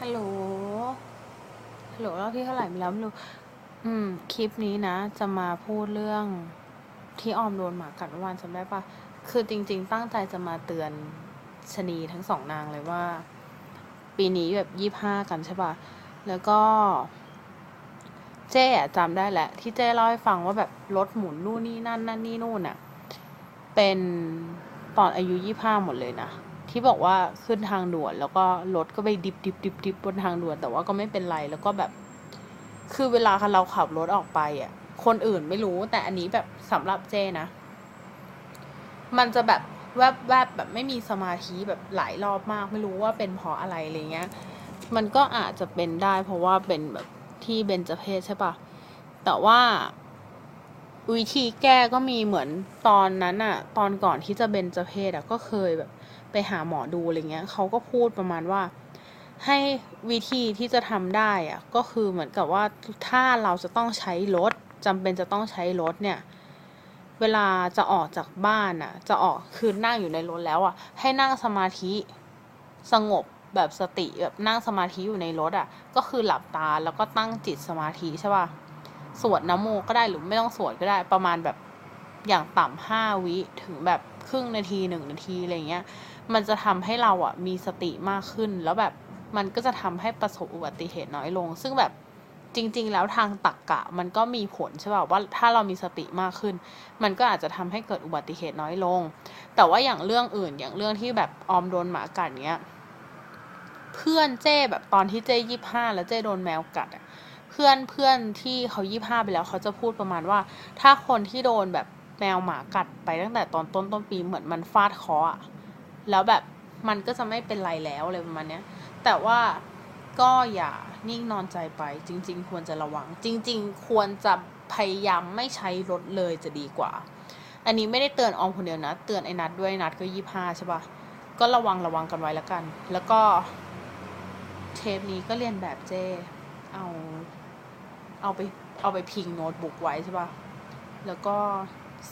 ฮัลโหล ฮัลโหลรอบที่เท่าไหร่ไม่แล้วไม่รู้ อืม คลิปนี้นะ จะมาพูดเรื่องที่ออมโดนหมากัดเมื่อวานจำได้ปะคือจริง ๆ ตั้งใจจะมาเตือนชะนีทั้งสองนางเลยว่า ปีนี้แบบยี่ห้ากันใช่ปะแล้วก็ เจ๊อะจำได้แหละ ที่เจ๊เล่าให้ฟังว่าแบบรถหมุนนู่นนี่นั่นนั่นนี่นู่นน่ะเป็นตอนอายุยี่ห้าหมดเลยนะ ที่บอกว่าขึ้นทางด่วน แล้วก็รถก็ไปดิบดิบดิบดิบบนทางด่วน แต่ว่าก็ไม่เป็นไรแล้วก็แบบ คือเวลาเราขับรถออกไปอะ คนอื่นไม่รู้แต่อันนี้แบบสำหรับเจนะ มันจะแบบแวบแวบแบบไม่มีสมาธิแบบหลายรอบมากไม่รู้ว่าเป็นเพราะอะไรอะไรเงี้ย มันก็อาจจะเป็นได้ เพราะว่าเป็นแบบที่เบนจเพศใช่ปะแต่ว่า วิธีแก้ก็มีเหมือนตอนนั้นอะตอนก่อนที่จะเบนจะเพศอะก็เคยแบบ ไปหาหมอดูอะไรเงี้ยเขาก็พูดประมาณว่า ให้วิธีที่จะทำได้อะก็คือเหมือนกับว่าถ้าเราจะต้องใช้รถจำเป็นจะต้องใช้รถเนี่ย เวลาจะออกจากบ้านอะจะออกคือนั่งอยู่ในรถแล้วอะให้นั่งสมาธิสงบแบบสติแบบนั่งสมาธิอยู่ในรถอะก็คือหลับตาแล้วก็ตั้งจิตสมาธิใช่ป่ะ สวดนโมก็ได้หรือไม่ต้องสวดก็ได้ ประมาณแบบอย่างต่ำห้าวิถึงแบบครึ่งนาทีหนึ่งนาทีอะไรเงี้ย มันจะทำให้เราอะมีสติมากขึ้น แล้วแบบมันก็จะทำให้ประสบอุบัติเหตุน้อยลง ซึ่งแบบจริง ๆ แล้วทางตักกะมันก็มีผลใช่ป่ะว่าถ้าเรามีสติมากขึ้น มันก็อาจจะทำให้เกิดอุบัติเหตุน้อยลง แต่ว่าอย่างเรื่องอื่นอย่างเรื่องที่แบบออมโดนหมากัดเนี้ย เพื่อนเจ้แบบตอนที่เจ้ยี่ห้าแล้วเจ้โดนแมวกัดอะ พื่อนเพื่อนที่เขายี่ห้าไปแล้วเขาจะพูดประมาณว่า ถ้าคนที่โดนแบบแมวหมากัดไปตั้งแต่ตอนต้นต้นปีเหมือนมันฟาดคออะแล้วแบบมันก็จะไม่เป็นไรแล้วอะไรประมาณเนี้ย แต่ว่าก็อย่านิ่งนอนใจไป จริง ๆ ควรจะระวัง จริง ๆ ควรจะพยายามไม่ใช้รถเลยจะดีกว่า อันนี้ไม่ได้เตือนออมคนเดียวนะ เตือนไอ้นัดด้วยนัดก็ยี่ห้าใช่ปะก็ระวังระวังกันไว้แล้วกัน แล้วก็เทปนี้ก็เรียนแบบเจ้เอา เอาไปเอาไปพิงโน้ตบุ๊กไว้ใช่ปะแล้วก็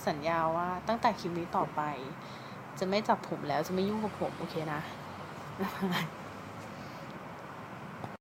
สัญญาว่าตั้งแต่คลิปนี้ต่อไป จะไม่จับผมแล้วจะไม่ยุ่งกับผม โอเคนะ